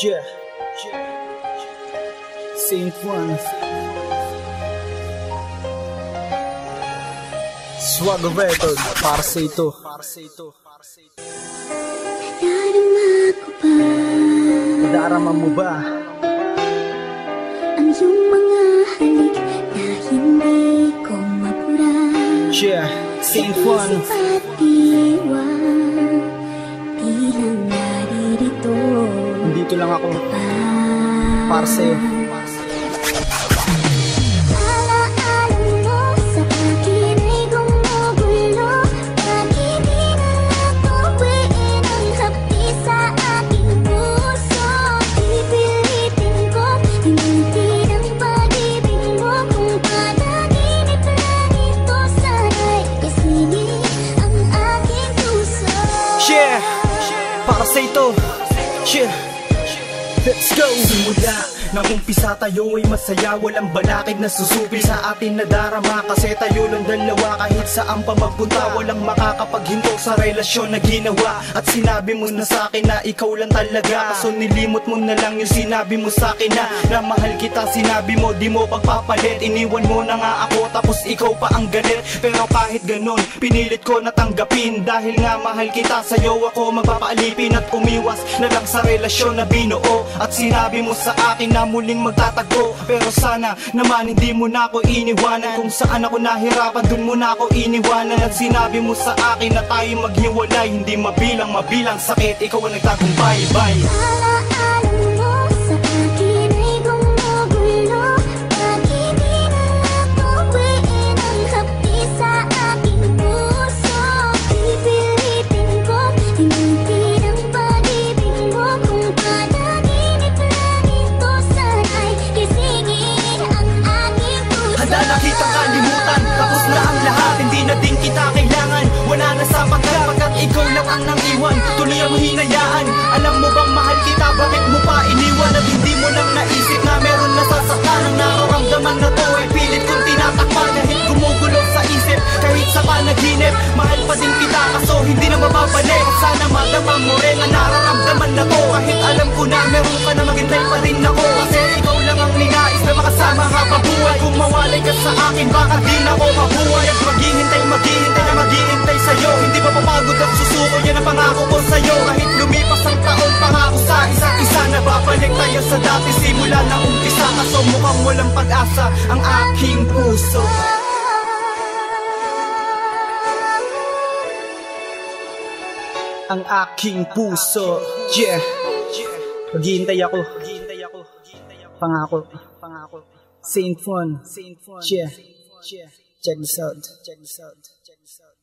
Yeah. Saint Juan. Swag of Record. Para sa ito. Para sa ito. Para sa ito. Nadarama ko ba Nadarama mo ba? Ang iyong mga halik na hindi ko mapura Yeah. Saint Juan. Sipatiwan Sana'y isingin ang aking puso Yeah. Para sa ito. Yeah. Let's go. Nang umpisa tayo ay masaya Walang balakid na susupi sa atin na darama Kasi tayo lang dalawa. Kahit saan pa magpunta Walang makakapaghinto sa relasyon na ginawa. At sinabi mo na sa akin na ikaw lang talaga. Kaso nilimot mo na lang yung sinabi mo sa akin na Na mahal kita. Sinabi mo di mo pagpapalit. Iniwan mo na nga ako tapos ikaw pa ang galit. Pero kahit ganun pinilit ko natanggapin Dahil nga mahal kita sa'yo ako magpapaalipin At umiwas na lang sa relasyon na binuo At sinabi mo sa akin na muling magtatago. Pero sana naman hindi mo na ako iniwanan. Kung saan ako nahirapan dun mo na ako iniwanan. At sinabi mo sa akin na tayo maghiwalay. Hindi mabilang mabilang sakit. Ikaw ang nagtagumpay. Bye. Alaala kitang kalimutan Tapos na ang lahat. Hindi na din kita kailangan. Wala na sa pagkat Pagkat ikaw lang ang nangiwan. Tuloy ang hinayaan. Alam mo bang mahal kita? Bakit mo pa iniwan? At hindi mo nang naisip na meron nasasaktan Ang nararamdaman na to ay pilit kong tinatakpan. Dahil gumugulo sa isip Kahit sa panaginip Mahal pa din kita. Kaso hindi na mababalik. Sana madama mo rin ang nararamdaman sa akin baka di na ako mabuhay At maghihintay, maghihintay na maghihintay sa'yo? Hindi pa papagod at susuko yan ang pangako ko sa'yo. Kahit lumipas ang taon pangako sa isa't isa na babalik tayo sa dati. Simula na umpisa Kaso mukhang walang pag-asa ang aking puso. Ang aking puso Yeah. Maghihintay ako. Pangako. Pangako Saint Fon Saint Fon Yeah Check this out Check this out. Check this out